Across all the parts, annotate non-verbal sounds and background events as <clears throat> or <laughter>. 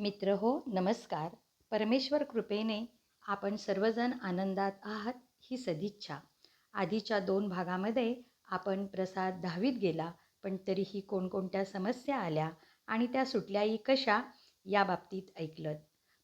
मित्र हो नमस्कार. परमेश्वर कृपेने आपण सर्वजण आनंदात आहात ही सदिच्छा. आधीच्या दोन भागामध्ये आपण प्रसाद दहावीत गेला पण तरीही कोणकोणत्या समस्या आल्या आणि त्या सुटल्याही कशा या बाबतीत ऐकलं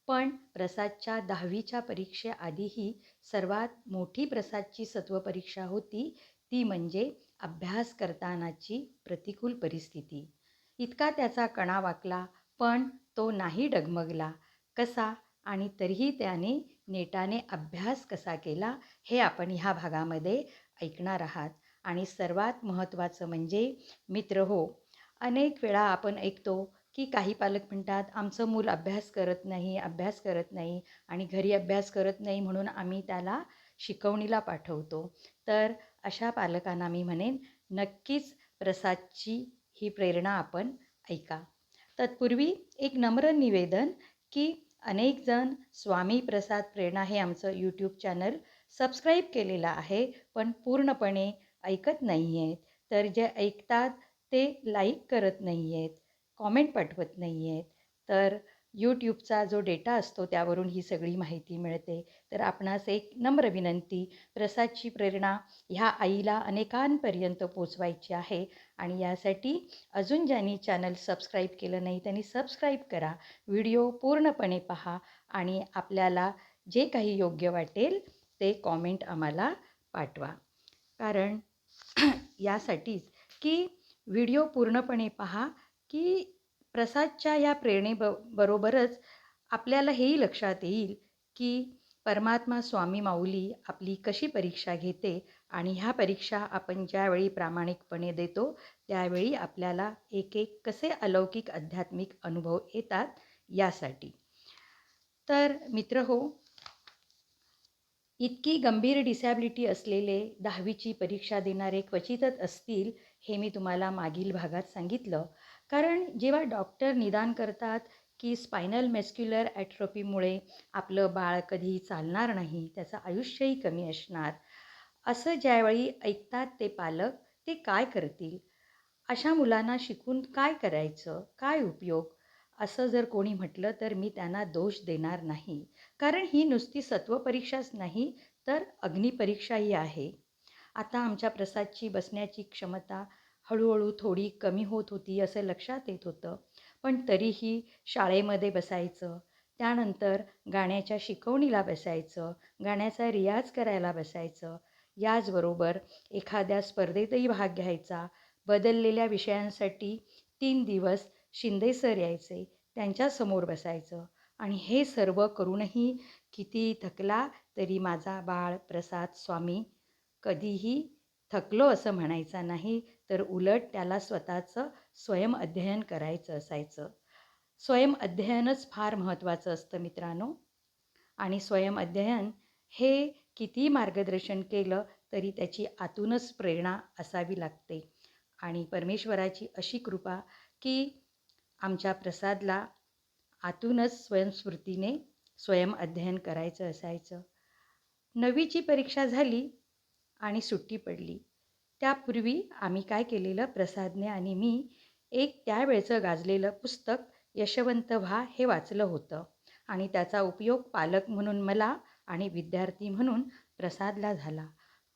पण प्रसादच्या दहावीच्या परीक्षेआधीही सर्वात मोठी प्रसादची सत्वपरीक्षा होती ती म्हणजे अभ्यास करतानाची प्रतिकूल परिस्थिती. इतका त्याचा कणा वाकला पण तो नाही डगमगला. कसा आणि तरीही त्याने नेटाने अभ्यास कसा केला हे आपण ह्या भागामध्ये ऐकणार आहात. आणि सर्वात महत्त्वाचं म्हणजे मित्र हो अनेक वेळा आपण ऐकतो की काही पालक म्हणतात आमचं मूल अभ्यास करत नाही अभ्यास करत नाही आणि घरी अभ्यास करत नाही म्हणून आम्ही त्याला शिकवणीला पाठवतो. तर अशा पालकांना मी म्हणेन नक्कीच प्रसादची ही प्रेरणा आपण ऐका. तत्पूर्वी एक नम्र निवेदन की अनेक जण स्वामी प्रसाद प्रेरणा हे आमचं यूट्यूब चॅनल सबस्क्राईब केलेलं आहे पण पूर्णपणे ऐकत नाही आहेत तर जे ऐकतात ते लाईक करत नाही आहेत कॉमेंट पाठवत नाही आहेत तर यूट्यूबचा जो डेटा असतो त्यावरून ही सगळी माहिती मिळते. तर आपणास एक नम्र विनंती प्रसादची प्रेरणा ह्या आईला अनेकांपर्यंत पोचवायची आहे. आणि यासाठी अजून ज्यांनी चॅनल सबस्क्राईब केलं नाही त्यांनी सबस्क्राईब करा. व्हिडिओ पूर्णपणे पहा आणि आपल्याला जे काही योग्य वाटेल ते कॉमेंट आम्हाला पाठवा. कारण <clears throat> यासाठीच की व्हिडिओ पूर्णपणे पहा की प्रसादच्या या प्रेरणेब बरोबरच आपल्याला हेही लक्षात येईल की परमात्मा स्वामी माऊली आपली कशी परीक्षा घेते आणि ह्या परीक्षा आपण ज्यावेळी प्रामाणिकपणे देतो त्यावेळी आपल्याला एक एक कसे अलौकिक आध्यात्मिक अनुभव येतात यासाठी. तर मित्र हो इतकी गंभीर डिसॅबिलिटी असलेले दहावीची परीक्षा देणारे क्वचितच असतील हे मी तुम्हाला मागील भागात सांगितलं. कारण जेव्हा डॉक्टर निदान करतात की स्पायनल मेस्क्युलर ॲट्रोपीमुळे आपलं बाळ कधी चालणार नाही त्याचं आयुष्यही कमी असणार असं ज्यावेळी ऐकतात ते पालक ते काय करतील? अशा मुलांना शिकून काय करायचं? काय उपयोग? असं जर कोणी म्हटलं तर मी त्यांना दोष देणार नाही. कारण ही नुसती सत्वपरीक्षाच नाही तर अग्निपरीक्षाही आहे. आता आमच्या प्रसादची बसण्याची क्षमता हळूहळू थोडी कमी होत होती असं लक्षात येत होतं. पण तरीही शाळेमध्ये बसायचं त्यानंतर गाण्याच्या शिकवणीला बसायचं गाण्याचा रियाज करायला बसायचं याचबरोबर एखाद्या स्पर्धेतही भाग घ्यायचा. बदललेल्या विषयांसाठी तीन दिवस शिंदे सर यायचे त्यांच्यासमोर बसायचं. आणि हे सर्व करूनही किती थकला तरी माझा बाळ प्रसाद स्वामी कधीही थकलो असं म्हणायचा नाही. तर उलट त्याला स्वतःचं स्वयं अध्ययन करायचं असायचं. स्वयं अध्ययनच फार महत्त्वाचं असतं मित्रांनो. आणि स्वयंअध्ययन हे किती मार्गदर्शन केलं तरी त्याची आतूनच प्रेरणा असावी लागते. आणि परमेश्वराची अशी कृपा की आमच्या प्रसादला आतूनच स्वयंस्फूर्तीने स्वयंअध्ययन करायचं असायचं. नवीची परीक्षा झाली आणि सुट्टी पडली. त्यापूर्वी आम्ही काय केलेलं? प्रसादने आणि मी एक त्यावेळचं गाजलेलं पुस्तक यशवंत व्हा हे वाचलं होतं. आणि त्याचा उपयोग पालक म्हणून मला आणि विद्यार्थी म्हणून प्रसादला झाला.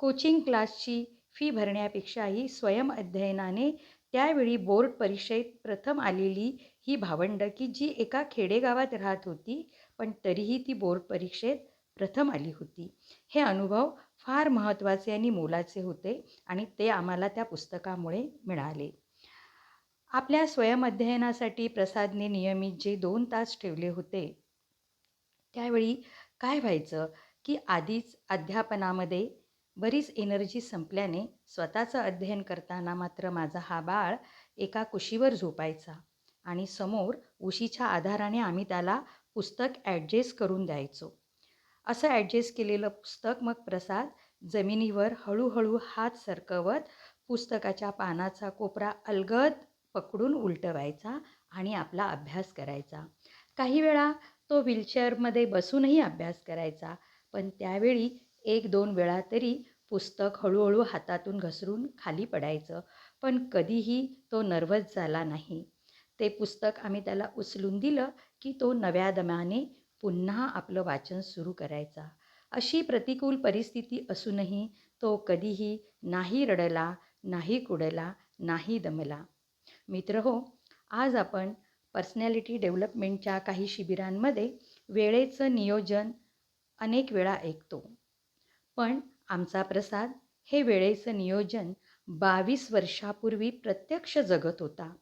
कोचिंग क्लासची फी भरण्यापेक्षाही स्वयं अध्ययनाने त्यावेळी बोर्ड परीक्षेत प्रथम आलेली ही भावंड की जी एका खेडेगावात राहत होती पण तरीही ती बोर्ड परीक्षेत प्रथम आली होती. हे अनुभव फार महत्त्वाचे आणि मोलाचे होते आणि ते आम्हाला त्या पुस्तकामुळे मिळाले. आपल्या स्वयंअध्ययनासाठी प्रसादने नियमित जे दोन तास ठेवले होते त्यावेळी काय व्हायचं की आधीच अध्यापनामध्ये बरीच एनर्जी संपल्याने स्वतःचं अध्ययन करताना मात्र माझा हा बाळ एका कुशीवर झोपायचा आणि समोर उशीच्या आधाराने आम्ही त्याला पुस्तक ॲडजस्ट करून द्यायचो. असं ॲडजस्ट केलेलं पुस्तक मग प्रसाद जमिनीवर हळूहळू हात सरकवत पुस्तकाच्या पानाचा कोपरा अलगद पकडून उलटवायचा आणि आपला अभ्यास करायचा. काही वेळा तो व्हीलचेअरमध्ये बसूनही अभ्यास करायचा पण त्यावेळी एक दोन वेळा तरी पुस्तक हळूहळू हातातून घसरून खाली पडायचं पण कधीही तो नर्वस झाला नाही. ते पुस्तक आम्ही त्याला उचलून दिलं की तो नव्या दमाने पुन्हा आपलं वाचन सुरू करायचा. अशी प्रतिकूल परिस्थिती असूनही तो कधीही नाही रडला नाही कुडला नाही दमला. मित्र हो आज आपण पर्सनॅलिटी डेव्हलपमेंटच्या काही शिबिरांमध्ये वेळेचं नियोजन अनेक वेळा ऐकतो. पण आमचा प्रसाद हे वेळेचं नियोजन बावीस वर्षापूर्वी प्रत्यक्ष जगत होता.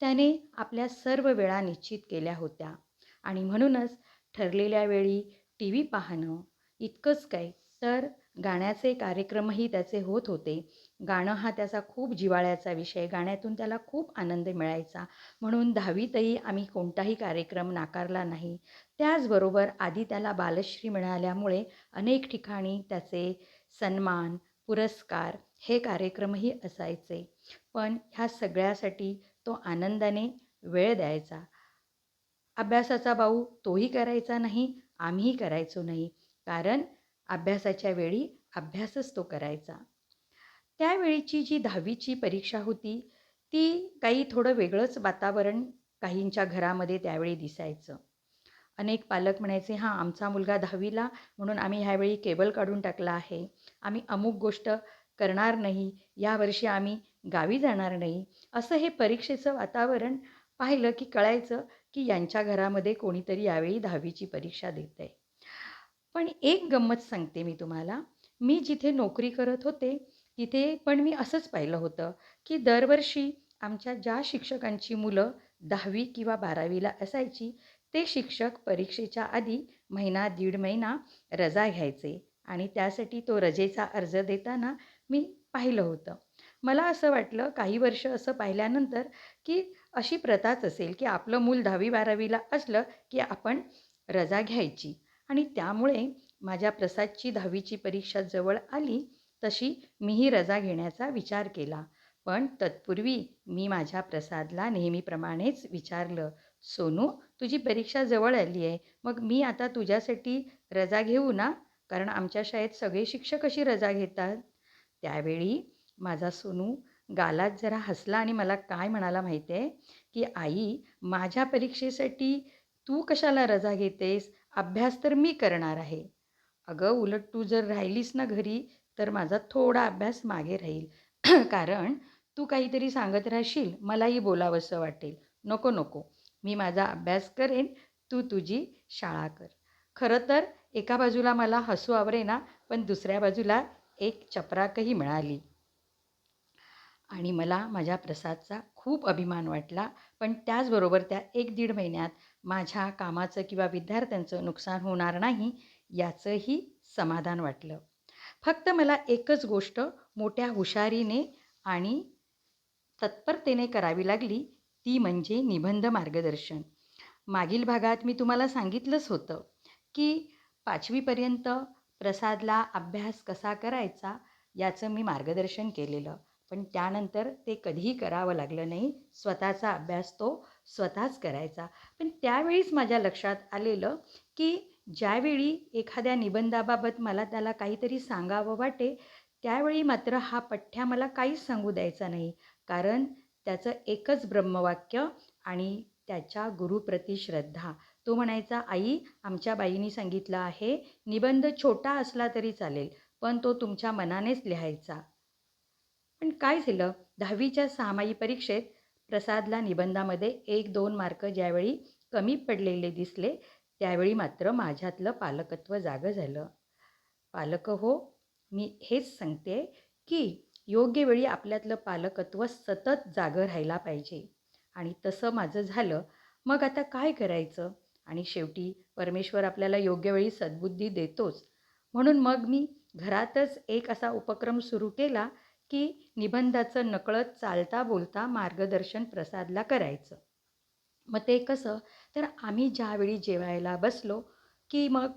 त्याने आपल्या सर्व वेळा निश्चित केल्या होत्या. आणि म्हणूनच ठरलेल्या वेळी टी व्ही पाहणं इतकंच काय तर गाण्याचे कार्यक्रमही त्याचे होत होते. गाणं हा त्याचा खूप जिवाळ्याचा विषय गाण्यातून त्याला खूप आनंद मिळायचा. म्हणून दहावीतही आम्ही कोणताही कार्यक्रम नाकारला नाही. त्याचबरोबर आधी त्याला बालश्री मिळाल्यामुळे अनेक ठिकाणी त्याचे सन्मान पुरस्कार हे कार्यक्रमही असायचे. पण ह्या सगळ्यासाठी तो आनंदाने वेळ द्यायचा. अभ्यासाचा भाऊ तोही करायचा नाही आम्हीही करायचो नाही. कारण अभ्यासाच्या वेळी अभ्यासच तो करायचा. त्यावेळीची जी दहावीची परीक्षा होती ती काही थोडं वेगळंच वातावरण काहींच्या घरामध्ये त्यावेळी दिसायचं. अनेक पालक म्हणायचे हां आमचा मुलगा दहावीला म्हणून आम्ही ह्यावेळी केबल काढून टाकला आहे. आम्ही अमुक गोष्ट करणार नाही यावर्षी आम्ही गावी जाणार नाही. असं हे परीक्षेचं वातावरण पाहिलं की कळायचं की यांच्या घरामध्ये कोणीतरी यावेळी दहावीची परीक्षा देत आहे पण एक गंमत सांगते मी तुम्हाला. मी जिथे नोकरी करत होते तिथे पण मी असंच पाहिलं होतं की दरवर्षी आमच्या ज्या शिक्षकांची मुलं दहावी किंवा बारावीला असायची ते शिक्षक परीक्षेच्या आधी महिना दीड महिना रजा घ्यायचे आणि त्यासाठी तो रजेचा अर्ज देताना मी पाहिलं होतं. मला असं वाटलं काही वर्ष असं पाहिल्यानंतर की अशी प्रथाच असेल की आपलं मूल दहावी बारावीला असलं की आपण रजा घ्यायची. आणि त्यामुळे माझ्या प्रसादची दहावीची परीक्षा जवळ आली तशी मीही रजा घेण्याचा विचार केला. पण तत्पूर्वी मी माझ्या प्रसादला नेहमीप्रमाणेच विचारलं सोनू तुझी परीक्षा जवळ आली आहे मग मी आता तुझ्यासाठी रजा घेऊ ना? कारण आमच्या शाळेत सगळे शिक्षक अशी रजा घेतात. त्यावेळी माझा सोनू गालात जरा हसला आणि मला काय म्हणाला माहिती आहे की आई माझ्या परीक्षेसाठी तू कशाला रजा घेतेस? अभ्यास तर मी करणार आहे. अगं उलट तू जर राहिलीस ना घरी तर माझा थोडा अभ्यास मागे राहील. <clears throat> कारण तू काहीतरी सांगत राहशील मलाही बोलावंसं वाटेल. नको नको. मी माझा अभ्यास करेन तू तुझी शाळा कर. खरं तर एका बाजूला मला हसू आवरेना पण दुसऱ्या बाजूला एक चपराकही मिळाली. आणि मला माझ्या प्रसादचा खूप अभिमान वाटला पण त्याचबरोबर त्या एक दीड महिन्यात माझ्या कामाचं किंवा विद्यार्थ्यांचं नुकसान होणार नाही याचंही समाधान वाटलं. फक्त मला एकच गोष्ट मोठ्या हुशारीने आणि तत्परतेने करावी लागली ती म्हणजे निबंध मार्गदर्शन. मागील भागात मी तुम्हाला सांगितलंच होतं की पाचवीपर्यंत प्रसादला अभ्यास कसा करायचा याचं मी मार्गदर्शन केलेलं. पण त्यानंतर ते कधीही करावं लागलं नाही. स्वतःचा अभ्यास तो स्वतःच करायचा. पण त्यावेळीच माझ्या लक्षात आलेलं की ज्यावेळी एखाद्या निबंधाबाबत मला त्याला काहीतरी सांगावं वाटे त्यावेळी मात्र हा पठ्ठ्या मला काहीच सांगू द्यायचा नाही. कारण त्याचं एकच ब्रह्मवाक्य आणि त्याच्या गुरुप्रती श्रद्धा. तो म्हणायचा आई आमच्या बाईंनी सांगितलं आहे निबंध छोटा असला तरी चालेल पण तो तुमच्या मनानेच लिहायचा. पण काय झालं दहावीच्या सहामाही परीक्षेत प्रसादला निबंधामध्ये एक दोन मार्क ज्यावेळी कमी पडलेले दिसले त्यावेळी मात्र माझ्यातलं पालकत्व जागं झालं. पालक हो मी हेच सांगते की योग्य वेळी आपल्यातलं पालकत्व सतत जागं राहायला पाहिजे. आणि तसं माझं झालं मग आता काय करायचं? आणि शेवटी परमेश्वर आपल्याला योग्य वेळी सद्बुद्धी देतोच. म्हणून मग मी घरातच एक असा उपक्रम सुरू केला की निबंधाचं नकळत चालता बोलता मार्गदर्शन प्रसादला करायचं. मग ते कसं? तर आम्ही ज्यावेळी जेवायला बसलो की मग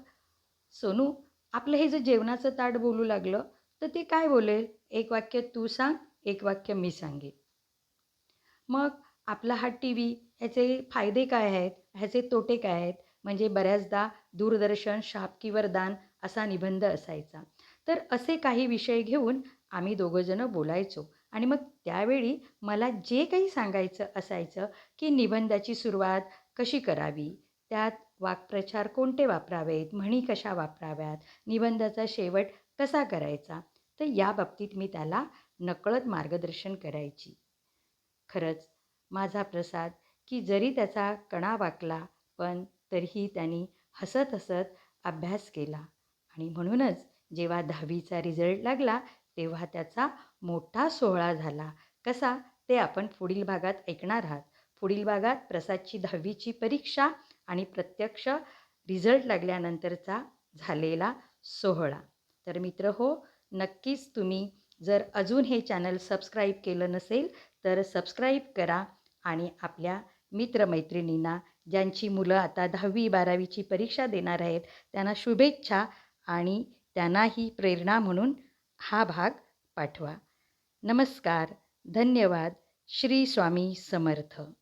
सोनू आपलं हे जे जेवणाचं ताट बोलू लागलं तर ते काय बोलेल? एक वाक्य तू सांग एक वाक्य मी सांगेन. मग आपला हा टी व्ही ह्याचे फायदे काय आहेत? ह्याचे तोटे काय आहेत? म्हणजे बऱ्याचदा दूरदर्शन शाप वरदान असा निबंध असायचा. तर असे काही विषय घेऊन आम्ही दोघंजणं बोलायचो. आणि मग त्यावेळी मला जे काही सांगायचं असायचं की निबंधाची सुरुवात कशी करावी? त्यात वाक्प्रचार कोणते वापरावेत? म्हणी कशा वापराव्यात? निबंधाचा शेवट कसा करायचा? तर या बाबतीत मी त्याला नकळत मार्गदर्शन करायची. खरंच माझा प्रसाद की जरी त्याचा कणा वाकला पण तरीही त्यांनी हसत हसत अभ्यास केला. आणि म्हणूनच जेव्हा दहावीचा रिझल्ट लागला तेव्हा त्याचा मोठा सोहळा झाला. कसा? ते आपण पुढील भागात ऐकणार आहात. पुढील भागात प्रसादची दहावीची परीक्षा आणि प्रत्यक्ष रिझल्ट लागल्यानंतरचा झालेला सोहळा. तर मित्र हो नक्कीच तुम्ही जर अजून हे चॅनल सबस्क्राईब केलं नसेल तर सबस्क्राईब करा आणि आपल्या मित्रमैत्रिणींना ज्यांची मुलं आता दहावी बारावीची परीक्षा देणार आहेत त्यांना शुभेच्छा आणि त्यांनाही प्रेरणा म्हणून हा भाग पाठवा. नमस्कार. धन्यवाद. श्री स्वामी समर्थ.